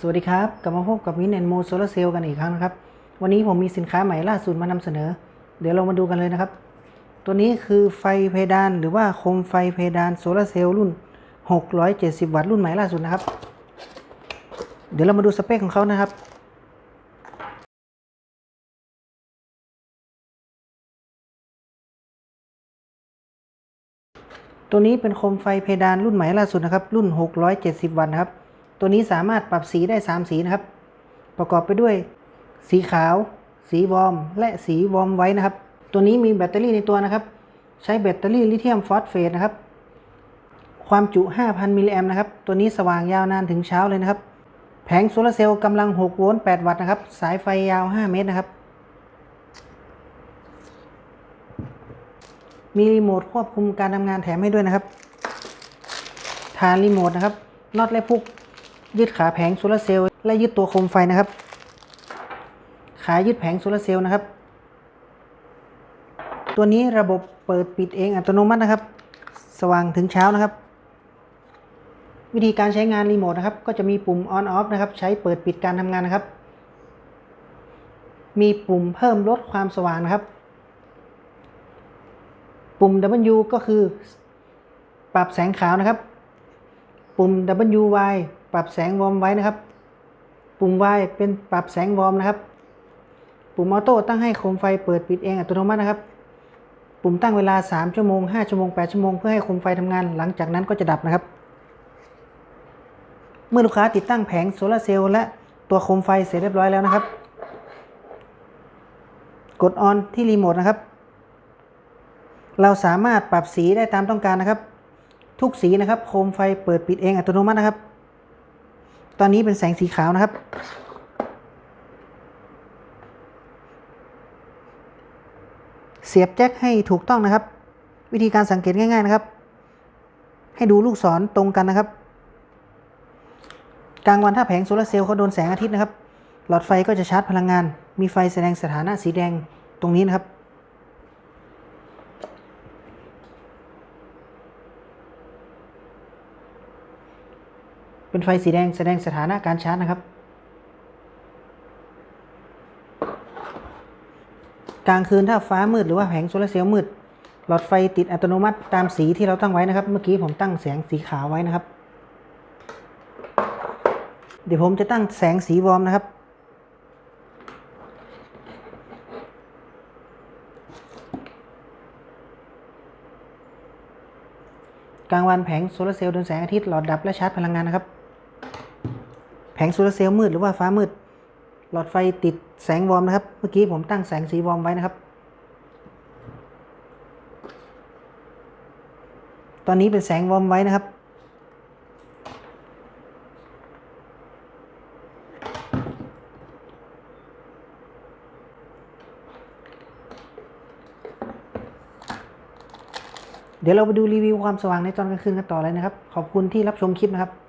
สวัสดีครับกลับมาพบกับมินแอนโมโซลาเซลล์กันอีกครั้งนะครับ วันนี้ผมมีสินค้าใหม่ล่าสุดมานำเสนอ เดี๋ยวเรามาดูกันเลยนะครับ ตัวนี้คือไฟเพดานหรือว่าโคมไฟเพดานโซลาเซลล์รุ่น 670 วัตต์รุ่นใหม่ล่าสุดนะครับ เดี๋ยวเรามาดูสเปคของเขานะครับ ตัวนี้เป็นโคมไฟเพดานรุ่นใหม่ล่าสุดนะครับ รุ่น 670 วัตต์นะครับ ตัวนี้สามารถปรับสีได้ 3 สีนะครับ ประกอบไปด้วย สีขาว สีวอร์ม และสีวอร์มไว้นะครับ ตัวนี้มีแบตเตอรี่ในตัวนะครับ ใช้แบตเตอรี่ลิเธียมฟอสเฟตนะครับ ความจุ 5,000 มิลลิแอมนะครับ ตัวนี้สว่างยาวนานถึงเช้าเลยนะครับ แผงโซลาเซลล์กำลัง 6 โวลต์ 8 วัตต์นะครับ สายไฟยาว 5 เมตรนะครับ มีรีโมทควบคุมการทำงานแถมให้ด้วยนะครับ ฐานรีโมทนะครับ น็อตและพุก ยึดขาแผงโซลาร์เซลล์และยึดตัวโคมไฟนะครับ ขายึดแผงโซลาร์เซลล์นะครับ ตัวนี้ระบบเปิดปิดเองอัตโนมัตินะครับ สว่างถึงเช้านะครับ วิธีการใช้งานรีโมทนะครับ ก็จะมีปุ่ม on off นะครับ ใช้เปิดปิดการทำงานนะครับ มีปุ่มเพิ่มลดความสว่างนะครับ ปุ่ม W ก็คือ ปรับแสงขาวนะครับ ปุ่ม WY ปรับแสงวอร์มไว้นะครับ ปุ่ม Y เป็นปรับแสงวอร์มนะครับ ปุ่มออโต้ตั้งให้โคมไฟเปิดปิดเองอัตโนมัตินะครับ ปุ่มตั้งเวลา 3 ชั่วโมง 5 ชั่วโมง 8 ชั่วโมงเพื่อให้โคมไฟทำงาน หลังจากนั้นก็จะดับนะครับ เมื่อลูกค้าติดตั้งแผงโซลาเซลล์และตัวโคมไฟเสร็จเรียบร้อยแล้วนะครับ กดออนที่รีโมทนะครับ เราสามารถปรับสีได้ตามต้องการนะครับ ทุกสีนะครับ โคมไฟเปิดปิดเองอัตโนมัตินะครับ ตอนนี้เป็นแสงสีขาวนะครับ เสียบแจ็คให้ถูกต้องนะครับ วิธีการสังเกตง่าย ๆนะครับ ให้ดูลูกศรตรงกันนะครับ กลางวันถ้าแผงโซลาร์เซลล์เขาโดนแสงอาทิตย์นะครับ หลอดไฟก็จะชาร์จพลังงาน มีไฟแสดงสถานะสีแดงตรงนี้นะครับ เป็นไฟสีแดงแสดงสถานะการชาร์จนะครับ กลางคืนถ้าฟ้ามืดหรือว่าแผงโซลาร์เซลล์มืด หลอดไฟติดอัตโนมัติตามสีที่เราตั้งไว้นะครับ เมื่อกี้ผมตั้งแสงสีขาวไว้นะครับ เดี๋ยวผมจะตั้งแสงสีวอร์มนะครับกลางวันแผงโซลาร์เซลล์โดนแสงอาทิตย์หลอดดับและชาร์จพลังงานนะครับ แผงโซลาร์เซลล์มืดหรือว่าฟ้ามืด หลอดไฟติดแสงวอร์มนะครับ เมื่อกี้ผมตั้งแสงสีวอร์มไว้นะครับ ตอนนี้เป็นแสงวอร์มไว้นะครับ เดี๋ยวเราไปดูรีวิวความสว่างในตอนกลางคืนกันต่อเลยนะครับ ขอบคุณที่รับชมคลิปนะครับ